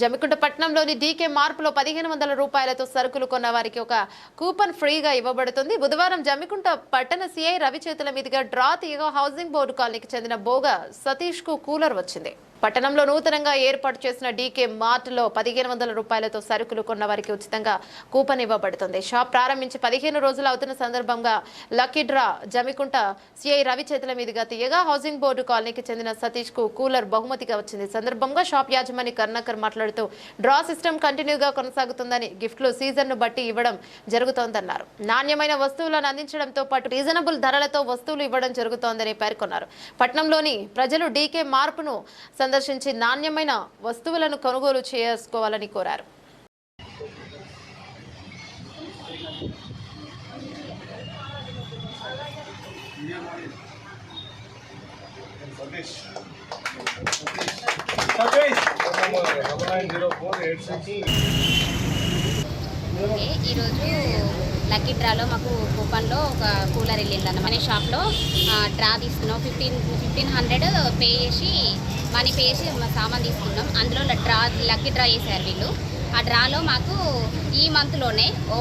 Jammikunta పట్నంలోని DK మార్పులో పదిహేను వందల రూపాయలతో సరుకులు కొన్న వారికి ఒక కూపన్ ఫ్రీగా ఇవ్వబడుతుంది. బుధవారం జమికుంట పట్టణ సిఐ రవి చేతుల మీదుగా డ్రా తీయగా హౌసింగ్ బోర్డు కాలనీకి చెందిన బోగ సతీష్కు కూలర్ వచ్చింది. పట్టణంలో నూతనంగా ఏర్పాటు చేసిన డీకే మార్ట్లో పదిహేను వందల రూపాయలతో సరుకులు కొన్న వారికి ఉచితంగా కూపన్ ఇవ్వబడుతుంది. షాప్ ప్రారంభించి పదిహేను రోజులు అవుతున్న సందర్భంగా lucky draw Jammikunta CI Ravi చేతుల మీదుగా తీయగా హౌసింగ్ బోర్డు కాలనీకి చెందిన సతీష్కు కూలర్ బహుమతిగా వచ్చింది. సందర్భంగా షాప్ యాజమాని కర్ణాకర్ మాట్లాడుతూ డ్రా సిస్టమ్ కంటిన్యూగా కొనసాగుతుందని గిఫ్ట్లు సీజన్ను బట్టి ఇవ్వడం జరుగుతోందన్నారు. నాణ్యమైన వస్తువులను అందించడంతో పాటు రీజనబుల్ ధరలతో వస్తువులు ఇవ్వడం జరుగుతోందని పేర్కొన్నారు. పట్నంలోని ప్రజలు డీకే మార్పును సందర్శించి నాణ్యమైన వస్తువులను కొనుగోలు చేసుకోవాలని కోరారు. సతీష్ సతీష్. ఓకే ఈరోజు లక్కీ డ్రాలో మాకు కూపన్లో ఒక కూలర్ వెళ్ళింది మన షాప్లో డ్రా తీసుకున్నాం. ఫిఫ్టీన్ ఫిఫ్టీన్ హండ్రెడ్ పే చేసి మనీ పే చేసి మా సామాన్ తీసుకున్నాం. అందులో డ్రా లక్కీ డ్రా చేశారు వీళ్ళు. ఆ డ్రాలో మాకు ఈ మంత్లోనే